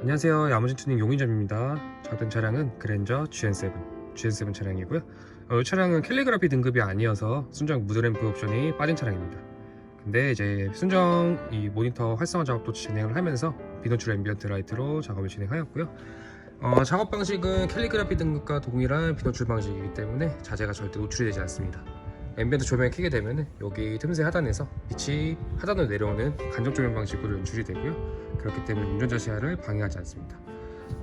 안녕하세요. 야무진 투닝 용인점입니다. 저던 차량은 그랜저 GN7, GN7 차량이고요. 어, 이 차량은 캘리그라피 등급이 아니어서 순정 무드램프 옵션이 빠진 차량입니다. 근데 이제 순정 이 모니터 활성화 작업도 진행을 하면서 비노출 앰비언트 라이트로 작업을 진행하였고요. 어, 작업 방식은 캘리그라피 등급과 동일한 비노출 방식이기 때문에 자재가 절대 노출이 되지 않습니다. 앰비언트 조명을 켜게 되면 여기 틈새 하단에서 빛이 하단으로 내려오는 간접 조명 방식으로 연출이 되고요. 그렇기 때문에 운전자 시야를 방해하지 않습니다.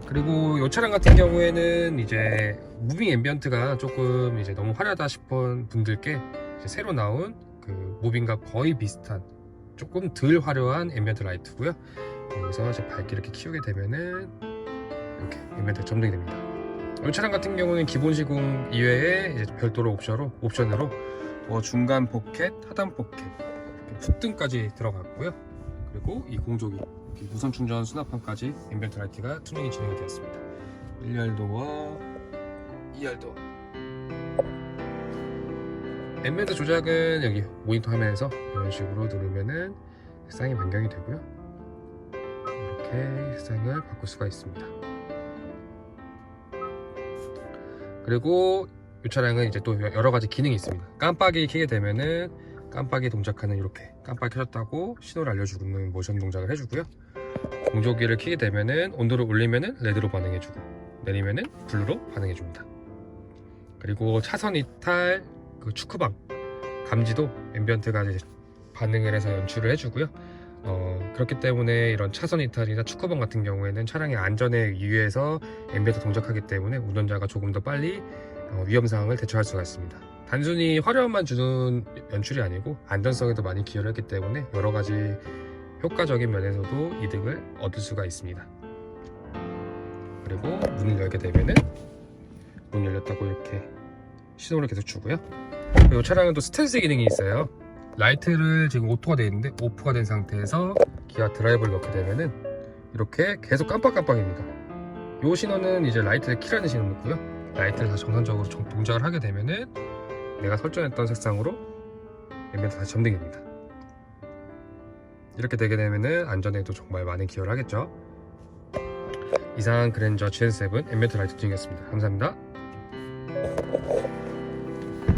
그리고 이 차량 같은 경우에는 이제 무빙 앰비언트가 조금 이제 너무 화려하다 싶은 분들께 새로 나온 그 무빙과 거의 비슷한 조금 덜 화려한 앰비언트 라이트고요. 여기서 이제 밝게 이렇게 키우게 되면은 이렇게 앰비언트 점등이 됩니다. 이 차량 같은 경우는 기본 시공 이외에 별도로 옵션으로 옵션으로 뭐 중간 포켓, 하단 포켓, 이렇게 풋등까지 들어갔고요. 그리고 이 공조기, 무선 충전 수납판까지 앰비언트 라이트가 투명이 진행이 되었습니다. 1열 도어, 2열 도어. 앰비언트 조작은 여기 모니터 화면에서 이런 식으로 누르면은 색상이 변경이 되고요. 이렇게 색상을 바꿀 수가 있습니다. 그리고 이 차량은 이제 또 여러 가지 기능이 있습니다. 깜빡이 켜게 되면은 깜빡이 동작하는 이렇게 깜빡이 켜졌다고 신호를 알려주는 모션 동작을 해주고요. 공조기를 켜게 되면은 온도를 올리면은 레드로 반응해주고 내리면은 블루로 반응해줍니다. 그리고 차선 이탈 그 축구방 감지도 앰비언트가 이제 반응을 해서 연출을 해주고요. 어, 그렇기 때문에 이런 차선 이탈이나 축구방 같은 경우에는 차량의 안전에 위해서 앰비언트 동작하기 때문에 운전자가 조금 더 빨리 어, 위험 상황을 대처할 수가 있습니다. 단순히 화려함만 주는 연출이 아니고 안전성에도 많이 기여를 했기 때문에 여러 가지 효과적인 면에서도 이득을 얻을 수가 있습니다. 그리고 문을 열게 되면은 문 열렸다고 이렇게 신호를 계속 주고요. 이 차량은 또 스탠스 기능이 있어요. 라이트를 지금 오토가 되어 있는데 오프가 된 상태에서 기아 드라이브를 넣게 되면은 이렇게 계속 깜빡깜빡입니다. 이 신호는 이제 라이트를 키라는 신호고요. 라이트를 다시 정상적으로 정- 동작을 하게 되면은 내가 설정했던 색상으로 앰비언트 다시 점등입니다. 이렇게 되게 되면은 안전에도 정말 많은 기여를 하겠죠. 이상 그랜저 GN7 앰비언트 라이트 중이었습니다. 감사합니다.